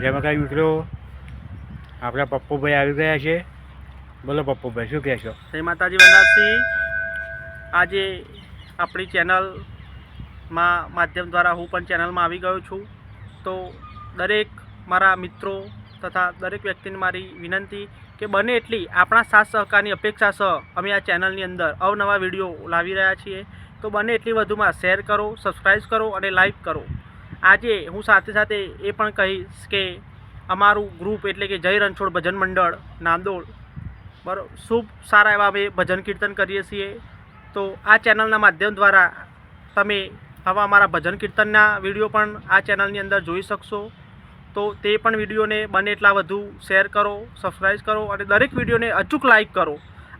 જેમાં કાંઈ મિત્રો. આપણા પપ્પુભાઈ આવી ગયા છે. બોલો પપ્પુભાઈ, શું કહેશો? જય માતાજી વનરાજસિંહ આજે આપણી ચેનલમાં માધ્યમ દ્વારા હું પણ ચેનલમાં આવી ગયો છું. તો દરેક મારા મિત્રો તથા દરેક વ્યક્તિને મારી વિનંતી કે બને એટલી આપણા સાથ સહકારની અપેક્ષા સહ અમે આ ચેનલની અંદર અવનવા વીડિયો લાવી રહ્યા છીએ. તો બને એટલી વધુમાં શેર કરો સબસ્ક્રાઈબ કરો અને લાઈક કરો. આજે હું સાથે સાથે એ પણ કહીશ કે અમારું ગ્રુપ એટલે કે જય રણછોડ ભજન મંડળ નાંદોડ બરો, ખૂબ સારા એવા અમે ભજન કીર્તન કરીએ છીએ. તો આ ચેનલના માધ્યમ દ્વારા તમે આવા અમારા ભજન કીર્તનના વીડિયો પણ આ ચેનલની અંદર જોઈ શકશો. તો તે પણ વિડીયોને બને એટલા વધુ શેર કરો સબસ્ક્રાઈબ કરો અને દરેક વિડીયોને અચૂક લાઇક કરો.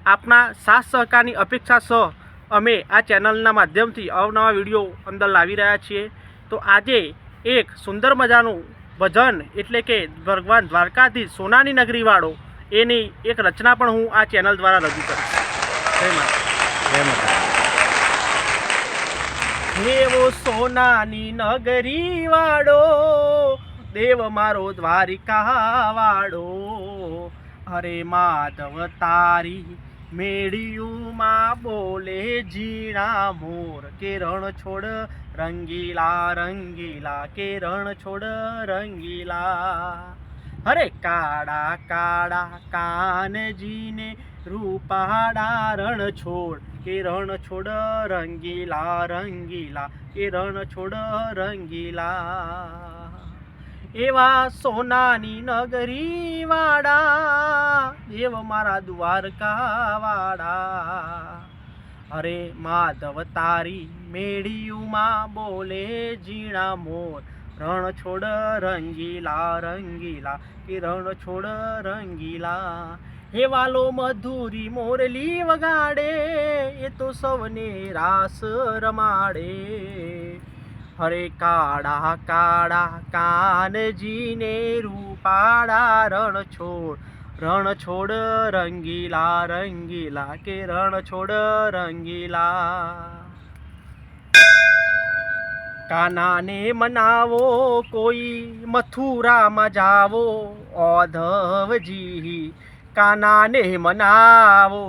આપના સાથ સહકારની અપેક્ષા સહ અમે આ ચેનલના માધ્યમથી અવનવા વીડિયો અંદર લાવી રહ્યા છીએ. તો આજે એક સુંદર મજાનું ભજન એટલે કે ભગવાન દ્વારકાધીશ સોનાની નગરીવાળો એની એક રચના પણ હું આ ચેનલ દ્વારા રજૂ કરીશ. જય માતા દેવો સોનાની નગરી વાળો દેવ મારો દ્વારિકા વાળો અરે માધવ તારી મેળિયુંમાં બોલે જીણા મોર કેરણ છોડ રંગીલા રંગીલા કેરણ છોડ રંગીલા. અરે કાળા કાળા કાનજીને રૂપાડા રણ છોડ કે રણ છોડ રંગીલા રંગીલા કે રણ છોડ રંગીલા. એવા સોનાની નગરી વાડા એવ મારા દ્વારકા વાળા અરે માધવ તારી મેળિયુંમાં બોલે ઝીણા મોર. રણ છોડ રંગીલા રંગીલા, કે રણ છોડ રંગીલા. હે વાલો મધુરી મોરલી વગાડે એ તો સૌને રાસ રમાડે. હરે કાળા કાળા કાનજીને રૂપાળા રણ છોડ રણ છોડ રંગીલા રંગીલા કે રણ છોડ રંગીલા કાનાને મનાવો કોઈ મથુરામાં જાવો ઓધવજી કાનાને મનાવો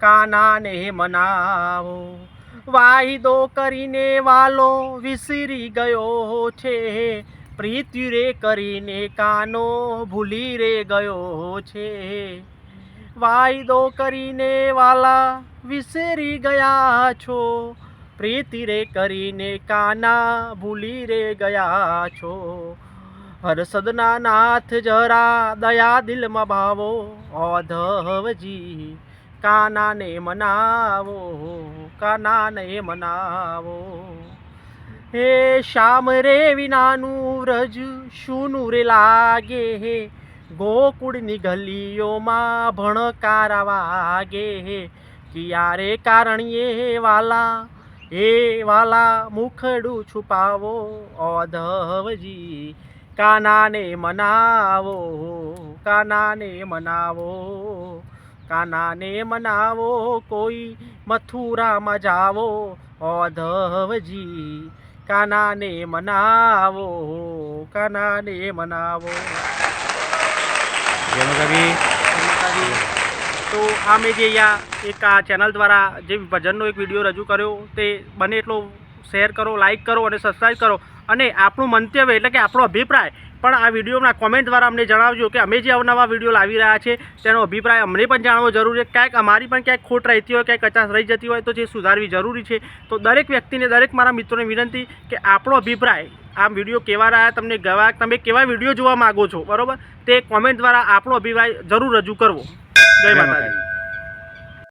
કાનાને મનાવો વાયદો કરીને વાલો વિસરી ગયો છે પ્રીતિ રે કરીને કાનો ભૂલી રે ગયો છે. વાયદો કરીને વાલા વિસરી ગયા છો. પ્રીતિ રે કરીને કાના ભૂલી રે ગયા છો. હરસદના નાથ જરા દયા દિલમાં ભાવો, ઓધવજી કાનાને મનાવો કાનાને મનાવો. હે શ્યામ રે વિનાનું વ્રજ શુનું રે લાગે હે? ગોકુળની ગલીઓમાં ભણકારા વાગે હે? કિયારે કારણીએ વાલા? હે વાલા, મુખડું છુપાવો ઓધવજી. કાનાને મનાવો કાનાને મનાવો. કાનાને મનાવો, કોઈ મથુરામાં જાવો ઓધવજી. કાનાને મનાવો કાનાને મનાવો જય માતાજી. તો આ મેં જે અહીંયા એક આ ચેનલ દ્વારા જે ભજનનો એક વીડિયો રજૂ કર્યો તે બને એટલો શેર કરો લાઇક કરો અને સબસ્ક્રાઈબ કરો. અને આપણું મંતવ્ય એટલે કે આપણો અભિપ્રાય પણ આ વિડીયોના કોમેન્ટ દ્વારા અમને જણાવજો કે અમે જે અવનવા વીડિયો લાવી રહ્યા છે તેનો અભિપ્રાય અમને પણ જાણવો જરૂરી છે. ક્યાંક અમારી પણ ક્યાંક ખોટ રહેતી હોય ક્યાંક કચાશ રહી જતી હોય તો જે સુધારવી જરૂરી છે. તો દરેક વ્યક્તિને દરેક મારા મિત્રોને વિનંતી કે આપણો અભિપ્રાય આ વીડિયો કેવા રહ્યા તમને ગવા તમે કેવા વીડિયો જોવા માગો છો બરાબર? તે કોમેન્ટ દ્વારા આપણો અભિપ્રાય જરૂર રજૂ કરવો. જય માતાજી.